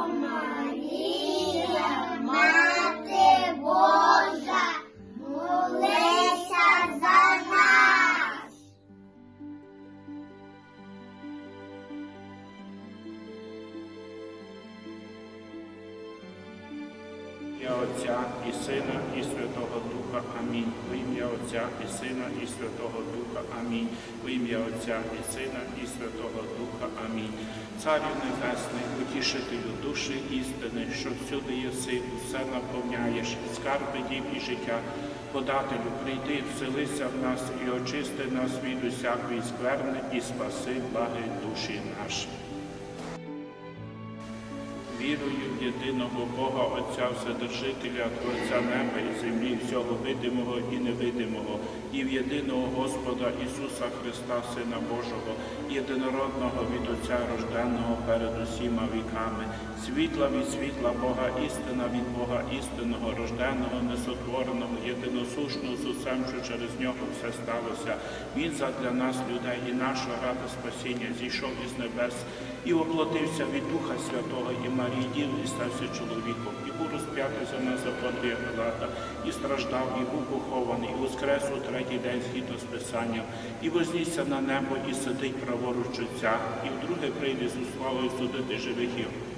Марія, Отця і Сина, і Святого Духа. Амінь. В ім'я Отця і Сина, і Святого Духа. Амінь. Царю Небесний, утішителю душі істини, що всюди єси, усе наповняєш, скарби дім і життя. Подателю, прийди, вселися в нас і очисти нас від усякої скверни, і спаси благи душі наші. Вірую в єдиного Бога Отця Вседержителя, Творця неба і землі, всього видимого і невидимого, і в єдиного Господа Ісуса Христа, Сина Божого, єдинородного від Отця рожденного перед усіма віками, світла від світла Бога, істина від Бога істинного, рожденого, несотвореного, єдиносушного з усем, що через нього все сталося. Він задля нас, людей, і нашого ради спасіння зійшов із небес і оплатився від Духа Святого і Марії Діви, і стався чоловіком, і був розп'ятий за нас за Понтія Пилата, і страждав, і був похований, і воскрес у третій день згідно з Писанням, і вознісся на небо, і сидить праворуч Отця, і вдруге прийде з славою судити живих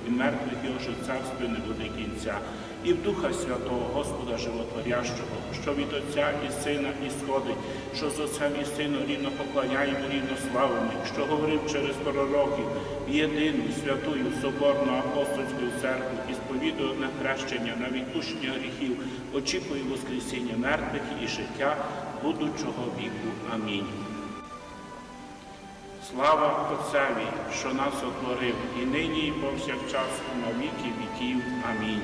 і мертвих, і вже царстві не буде кінця, і в Духа Святого, Господа Животворящого, що від Отця і Сина і сходить, що з Отцем і Сином рівно поклоняємо, рівно славимо, що говорив через пророків, єдину святую Соборну апостольську церкву і сповідує на хрещення на відпущення гріхів, очікую Воскресіння мертвих і життя будучого віку. Амінь. Слава Отцеві, що нас отворив, і нині, і повсякчас, і на віки віків. Амінь.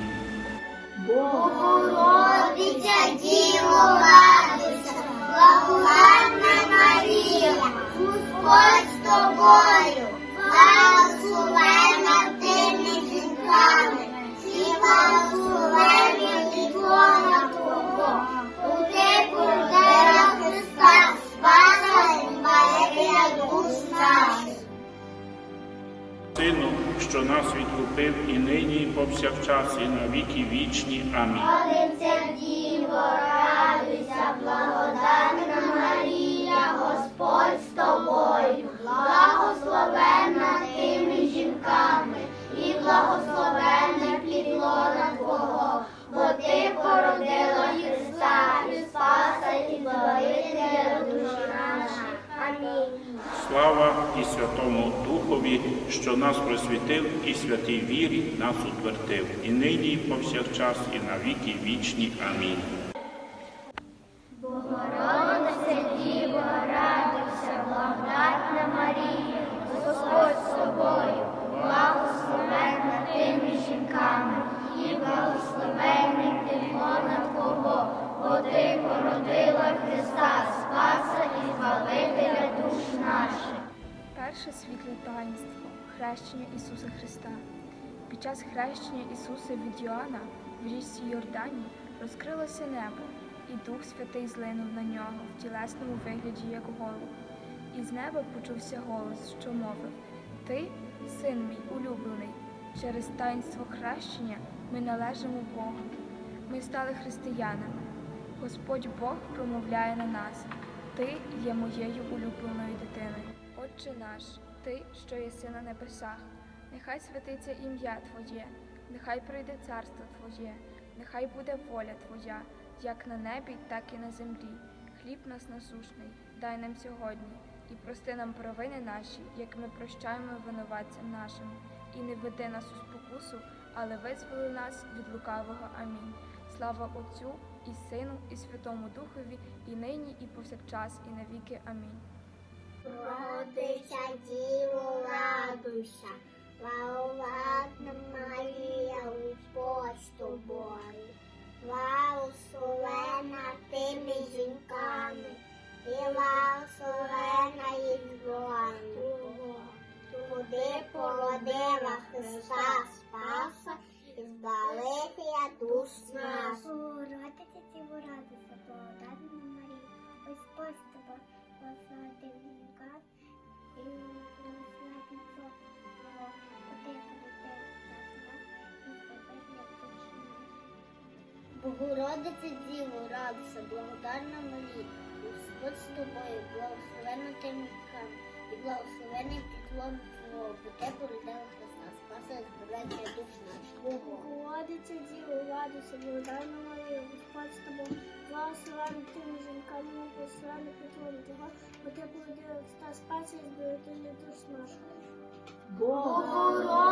Богородиця Діво радуйся, благодатна Марія, Господь з тобою, Сину, що нас відкупив, і нині, і повсякчас, і на віки вічні. Амінь. Слава і Святому Духові, що нас просвітив, і святій вірі нас утвердив, і нині, і повсякчас, і на віки вічні. Амінь. Час хрещення Ісуса від Йоанна в річці Йордані розкрилося небо, і Дух Святий злинув на нього в тілесному вигляді, як голуб. І з неба почувся голос, що мовив: Ти, син мій улюблений, через таїнство хрещення ми належимо Богу. Ми стали християнами. Господь Бог промовляє на нас. Ти є моєю улюбленою дитиною. Отче наш, Ти, що єси на небесах, нехай святиться ім'я Твоє, нехай прийде царство Твоє, нехай буде воля Твоя, як на небі, так і на землі. Хліб нас насушний, дай нам сьогодні, і прости нам провини наші, як ми прощаємо винуватцям нашим, і не веди нас у спокусу, але визволи нас від лукавого. Амінь. Слава Отцю і Сину, і Святому Духові, і нині, і повсякчас, і навіки. Амінь. Родися, Діво, радуйся, благодатна Марія, Господь з тобою, благословена ти між жінками, і благословена із Твого. Туди породила Христа Спаса і збавителя душ нас. Богородиця Діво радуйся, благодатна Марія, Господь з тобою, благословити жінка, і Богородице Діво, радуйся, благодатна Марія, Господь з тобою, благословена ти між і благословений підлон Твого, бо ти породила Христа, спаси і збавлення душ наш. Богородице Діво, радуйся, благодатна Марія, Господь з тобою, благословена ти між жінками, і благословений підлон Твого, бо ти породила Христа, спаси і збавлення душ наших. Богородиця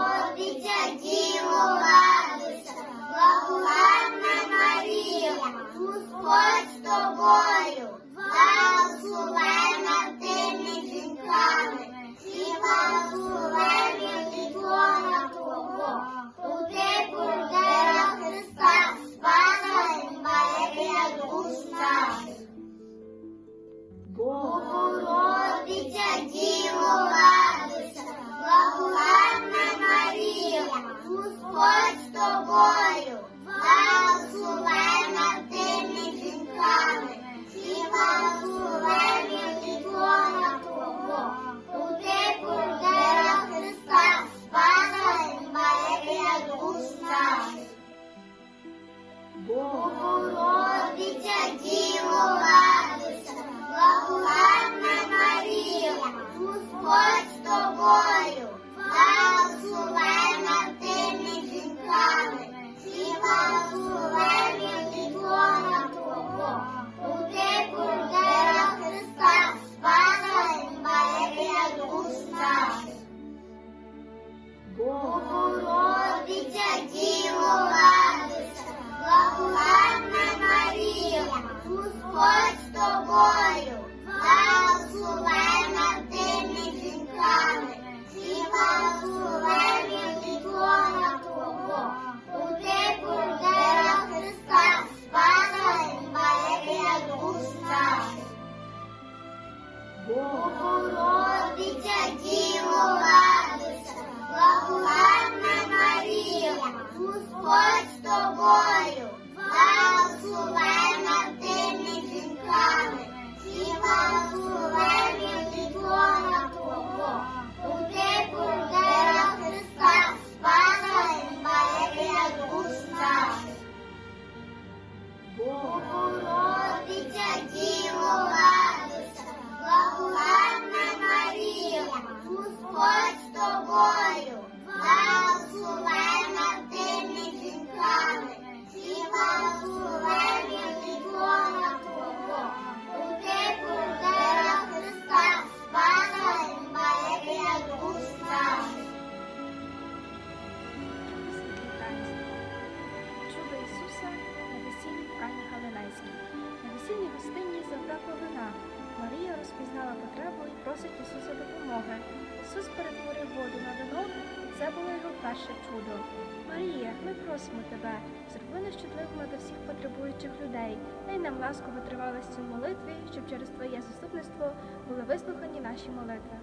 тебе, зроби нас до всіх потребуючих людей. Дай нам ласково тривалості молитві, щоб через Твоє заступництво були вислухані наші молитви.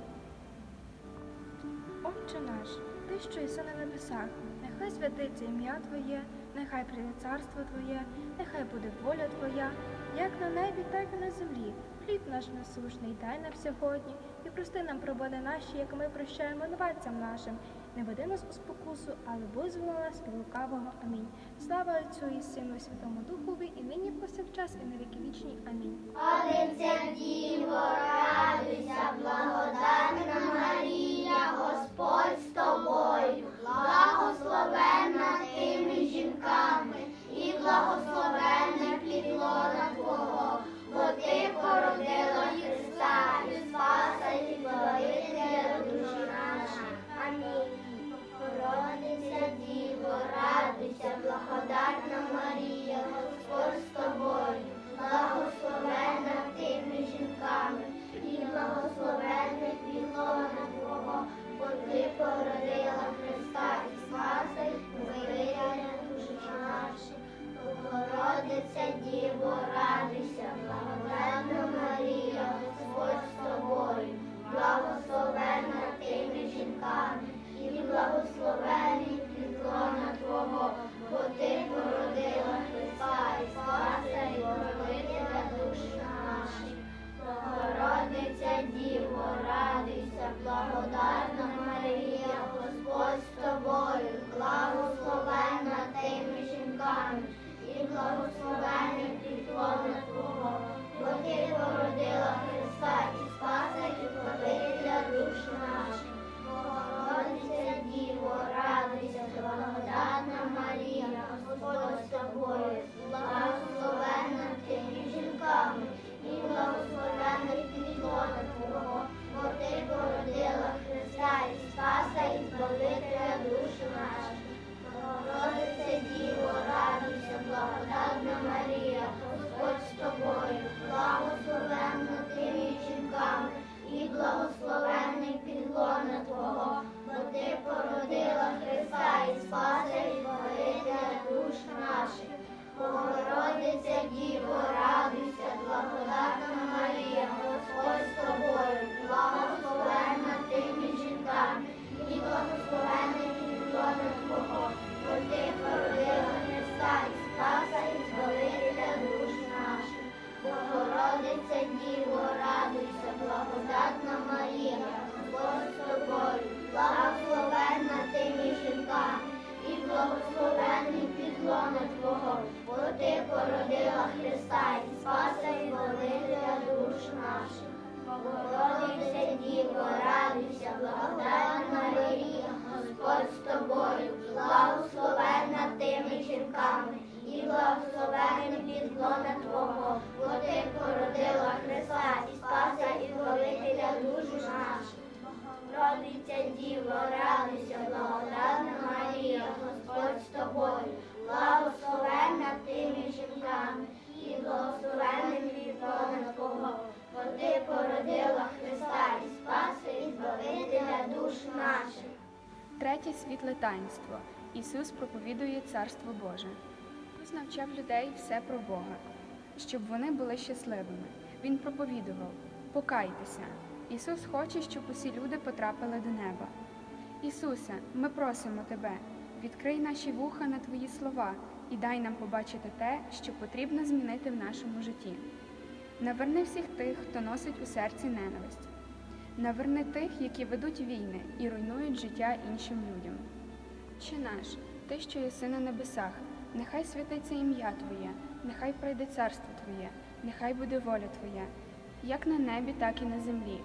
Отче наш, ти, що єси на небесах, нехай святиться ім'я Твоє, нехай прийде царство Твоє, нехай буде воля Твоя, як на небі, так і на землі. Хліб наш насушний дай нам сьогодні, прости нам провини наші, як ми прощаємо новацям нашим. Не веди нас у спокусу, але визволи нас від лукавого. Амінь. Слава Отцю і Сину і Святому Духові, і нині повсякчас, і на віки вічні. Амінь. Одиця Діво, радуйся, благодатна Марія, Господь з тобою, радуйся, діво, радуйся, благодать. 啊 наших. Богородице Діво, радуйся, благодатна наших. Третє світле таїнство. Ісус проповідує Царство Боже. Ісус навчав людей все про Бога, щоб вони були щасливими. Він проповідував покайтеся. Ісус хоче, щоб усі люди потрапили до неба. Ісусе, ми просимо Тебе, відкрий наші вуха на Твої слова і дай нам побачити те, що потрібно змінити в нашому житті. Наверни всіх тих, хто носить у серці ненависть. Наверни тих, які ведуть війни і руйнують життя іншим людям. Чи наш, ти, що єси на небесах, нехай святиться ім'я Твоє, нехай прийде царство Твоє, нехай буде воля Твоя, як на небі, так і на землі.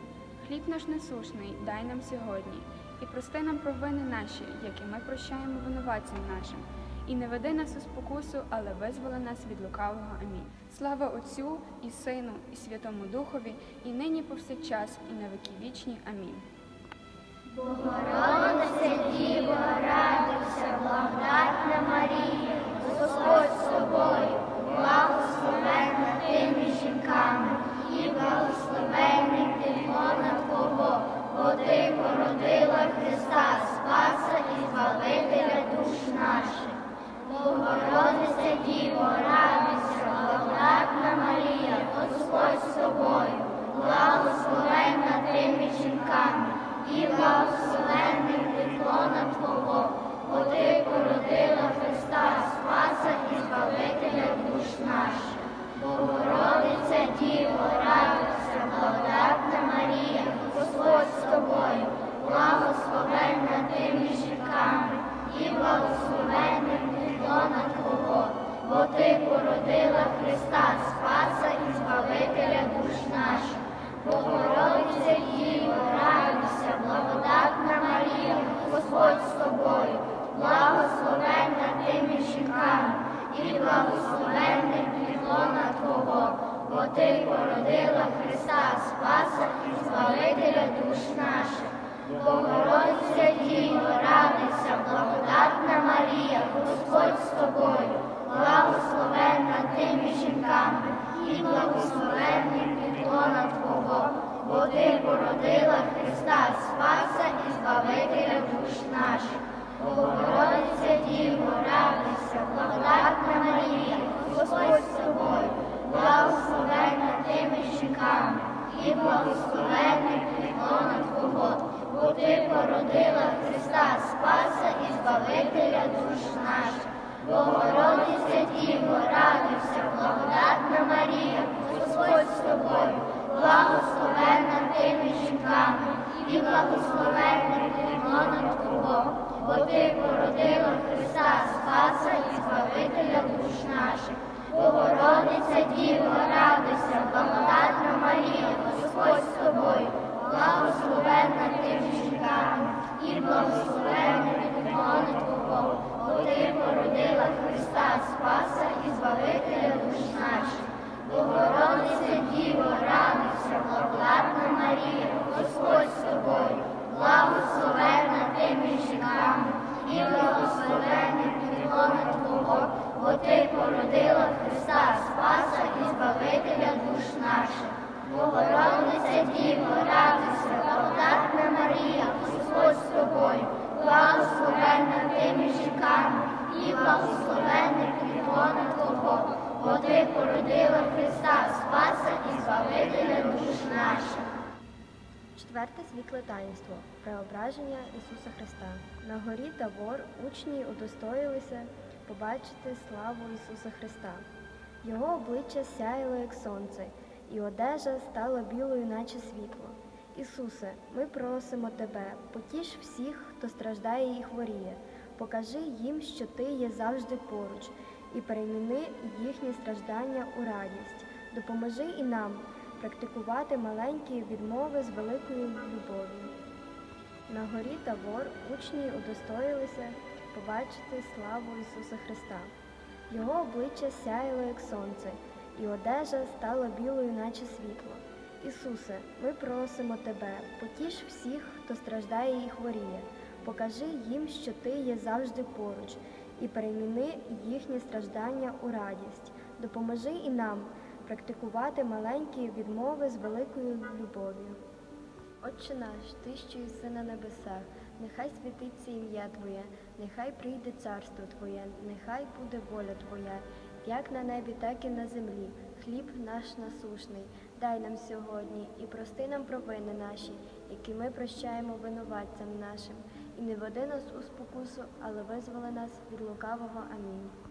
Хліб наш насушний дай нам сьогодні, і прости нам провини наші, як і ми прощаємо винуватцям нашим. І не веди нас у спокусу, але визволи нас від лукавого. Амінь. Слава Отцю і Сину, і Святому Духові, і нині повсякчас, і на віки вічні. Амінь. Богородице Діво, радуйся, благодатна Марія, Господь з тобою, благословенна тими жінками, Богородице Діво, радуйся, благодатна Марія, Господь з тобою, благословенна тими жінками, і благословенним ти породила Христа, Спаса і Збавителя душ наших. Богородиця Діво, радуйся, благодатна Марія, Господь з тобою, благословенна тими жінками, і благословенним підлона Твого, бо ти породила Христа, Спаса і Збавителя душ наших. Богородице Діво, радуйся, благодатна Марія, Господь з тобою, благословенна тими жінками, і благословенний підлона Твого, бо ти породила Христа, Спаса і Збавителя душ наших. Богородице Діво, радуйся, благодатна Марія, Господь з тобою, благословенна тими жінками, і благословенний підлона Твого, бо ти породила Христа, Спаса і Збавителя душ наших. Богородице Діво, радуйся, благодатна Марія, Господь з тобою, благословенна тими жінками, і благословенний підлона Твого, бо ти породила Христа, Спаса і Збавителя душ наших. Богородице Діво, радуйся, благодатна Марія, Господь з тобою, благословенна тими жінками, і благословенний підлона Твого, бо ти породила Христа, Спаса і Збавителя душ наших. Богородице Діво, радуйся, благодатна Марія, Господь з тобою, благословенна тими жінками, і благословенний підлона Твого, бо ти породила Христа, Спаса і Збавителя душ наших. Четверте світле таїнство преображення Ісуса Христа. На горі Тавор учні удостоїлися побачити славу Ісуса Христа. Його обличчя сяяло, як сонце, і одежа стала білою, наче світло. Ісусе, ми просимо Тебе, потіш всіх, хто страждає і хворіє. Покажи їм, що Ти є завжди поруч, і переміни їхні страждання у радість. Допоможи і нам практикувати маленькі відмови з великою любов'ю. На горі Тавор учні удостоїлися побачити славу Ісуса Христа. Його обличчя сяяло, як сонце, і одежа стала білою, наче світло. Ісусе, ми просимо Тебе, потіш всіх, хто страждає і хворіє. Покажи їм, що Ти є завжди поруч, і переміни їхні страждання у радість. Допоможи і нам практикувати маленькі відмови з великою любов'ю. Отче наш, Ти, що єси на небесах, нехай святиться ім'я Твоє, нехай прийде царство Твоє, нехай буде воля Твоя, як на небі, так і на землі. Хліб наш насушний, дай нам сьогодні і прости нам провини наші, які ми прощаємо винуватцям нашим, і не веди нас у спокусу, але визволи нас від лукавого. Амінь.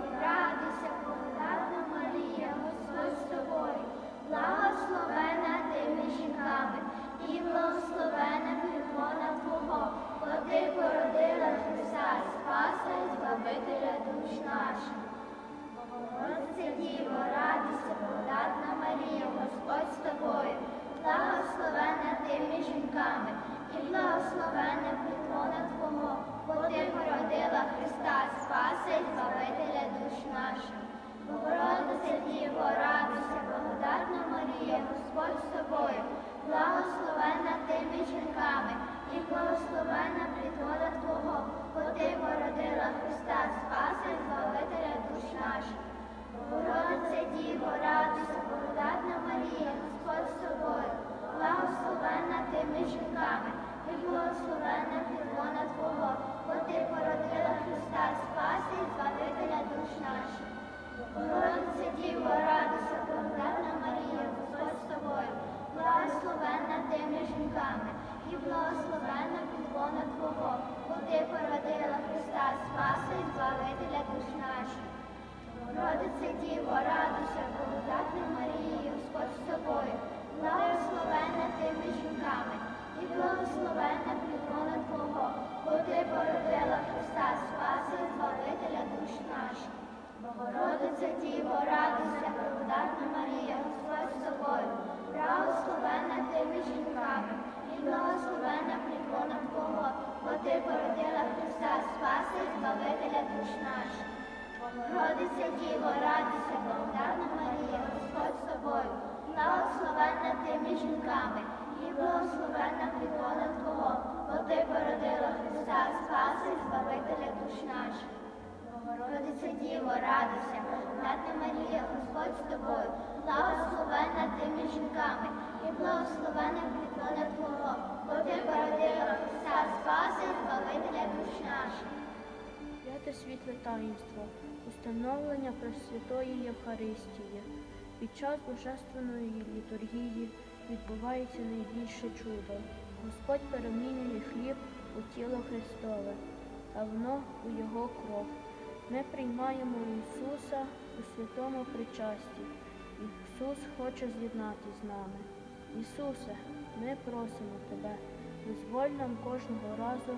і благословена плітлона Твого, бо ти породила Христа, Спаса і Збавителя душ наших. Богородице Діво, радуйся, благодатна Марія, Господь з тобою, благословена тими жінками, і благословена плітлона Твого, бо ти породила Христа, Спаса і Збавителя душ наших. Богородице Діво, радуйся, благодатна Марія, Господь з тобою, благословена тими жінками, і благословена плітлона Твого, бо ти породила Христа, Спаса і Збавителя душ наших. Богородице Діво, радуйся, благодатна Марія, Господь з тобою, благословена тими жінками, і благословена плітлона Твого, бо ти породила Христа, Спаса і Збавителя душ наших. Богородице Діво, радуйся, благодатна Марія, Господь з тобою, благословена тими жінками, і благословена плітлона Твого, бо ти породила Христа, Спаса і Збавителя душ наших. Богородице Діво, радуйся, благодатна Марія, Господь з тобою, благословена тими жінками, і благословена плітлона Твого, бо ти породила Збавителя душ наших. Богородице Діво, радуйся, благодатна Марія, Господь з тобою, благословена тими жінками, і благословена плітлона Твого, бо ти породила Христа, Спаса і Збавителя душ наших. Богородице Діво, радуйся, благодатна Марія, Господь з тобою, благословена тими жінками, і благословена плітлона Твого, бо ти породила Христа, Спаса і Збавителя душ наших. П'яте світле таїнство установлення Пресвятої Євхаристії. Під час божественної літургії відбувається найбільше чудо. Господь перемінює хліб у тіло Христове, а воно у Його кров. Ми приймаємо Ісуса у святому причасті. Ісус хоче з'єднати з нами. Ісусе, ми просимо Тебе, дозволь нам кожного разу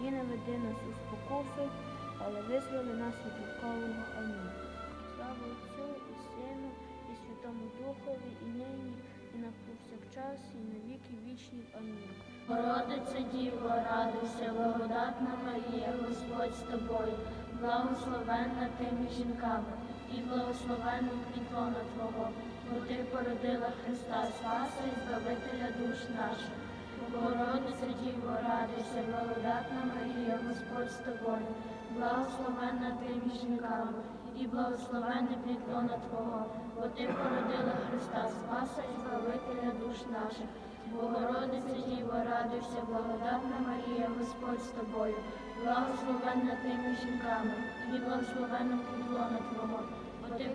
і не веди нас у спокусу, але визволи нас від лукавого. Амінь. Слава Отцю і Сину, і Святому Духові, і нині, і на повсякчас, і на віки вічні. Амінь. Богородице Діво, радуйся, благодатна Марія, Господь з тобою, благословенна тими жінками, і благословенна плітлона Твого, бо ти породила Христа, Спаса і Збавителя душ наших. Богородице Діво, радуйся, благодатна Марія, Господь з тобою, благословенна тими жінками, і благословенна плітлона Твого, бо ти породила Христа, Спаса і Збавителя душ наших. Богородице Діво, радуйся, благодатна Марія, Господь з тобою, благословенна ти між жінками, і благословенна підлона Твого, ти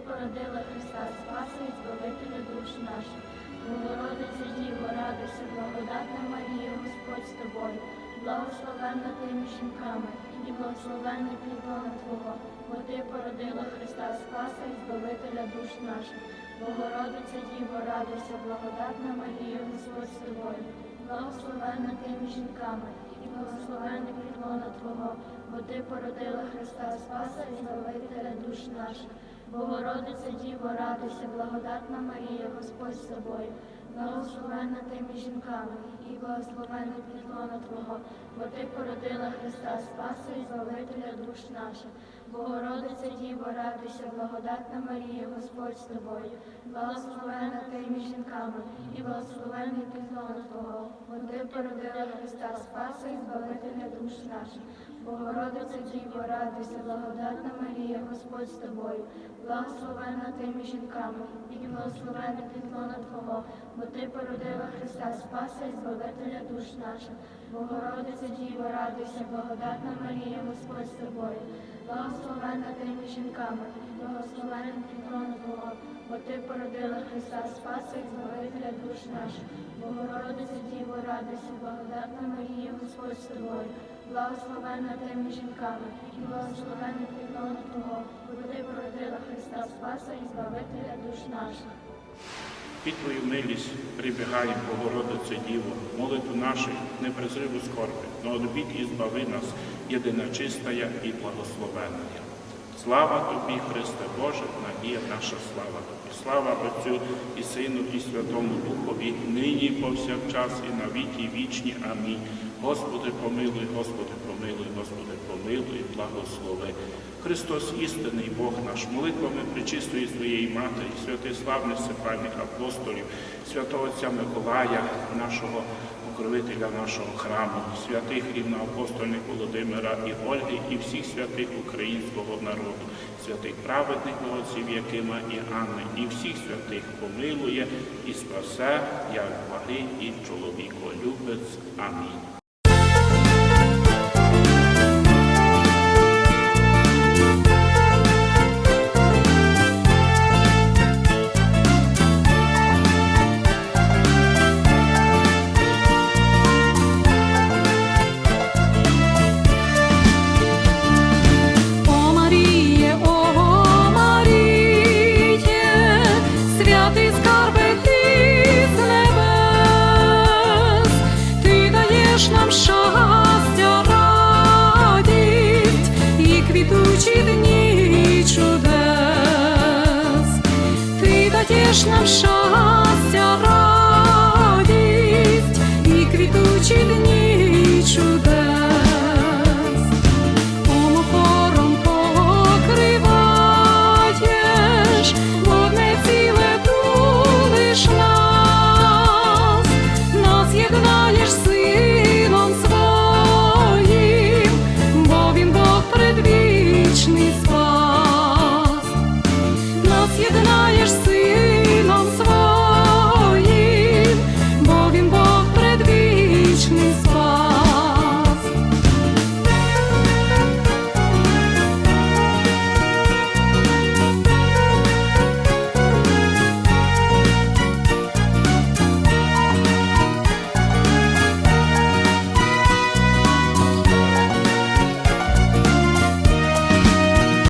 породила Христа, Спаса і Збавителя душ наших. Богородице Діво, радуйся, благодатна Марія, Господь з тобою, благословенна ти між жінками, і благословенний підлона Твого, бо ти породила Христа, Спаса і Збавителя душ наших. Богородице Діво, радуйся, благодатна Марія, Господь з тобою, благословенна ти жінками, і благословенний підлона Твого, бо ти породила Христа Спаса і Збавителя душ наших. Богородице Діво, радуйся, благодатна Марія, Господь з тобою, благословенна ти між жінками, і благословенний підлона Твого, бо ти породила Христа Спаса і Збавителя душ наших. Богородице Діво, радуйся, благодатна Марія, Господь з тобою, благословенна ти між жінками, і благословенний підлона Твого, бо ти породила Христа Спаса і Збавителя душ наших. Богородице Діво, радуйся, благодатна Марія, Господь з тобою, благословенна ти між жінками, і благословенний підлона Твого, бо ти породила Христа Спаса і Збавителя душ наших. Богородице Діво, радуйся, благодатна Марія, Господь з тобою, благословенна ти між жінками, і благословенний підлона Твого, бо ти породила Христа Спаса і Збавителя душ наших. Богородице Діво, радуйся, благодатна Марія, Господь з тобою, благословенна ти між жінками, і благословенний підлона Твого, бо ти породила Христа Спаса і Збавителя душ наших. Під Твою милість прибігаємо, Богородице Діво, молитву наших не презриву скорби, но одбіть і збави нас, єдина чистая і благословенна. Слава Тобі, Христе Боже, надія наша слава Тобі. Слава Отцю і Сину, і Святому Духові, нині повсякчас, і на віки вічні. Амінь. Господи, помилуй, Господи, помилуй, благослови. Христос, істинний Бог наш, молитвами причистої своєї Матері, святих славних сепальних апостолів, святого Отця Миколая, нашого покровителя нашого храму, святих рівноапостольних Володимира і Ольги, і всіх святих українського народу, святих праведних отців Якима і Анни, і всіх святих помилує і спасе, як благий і чоловіколюбець. Амінь.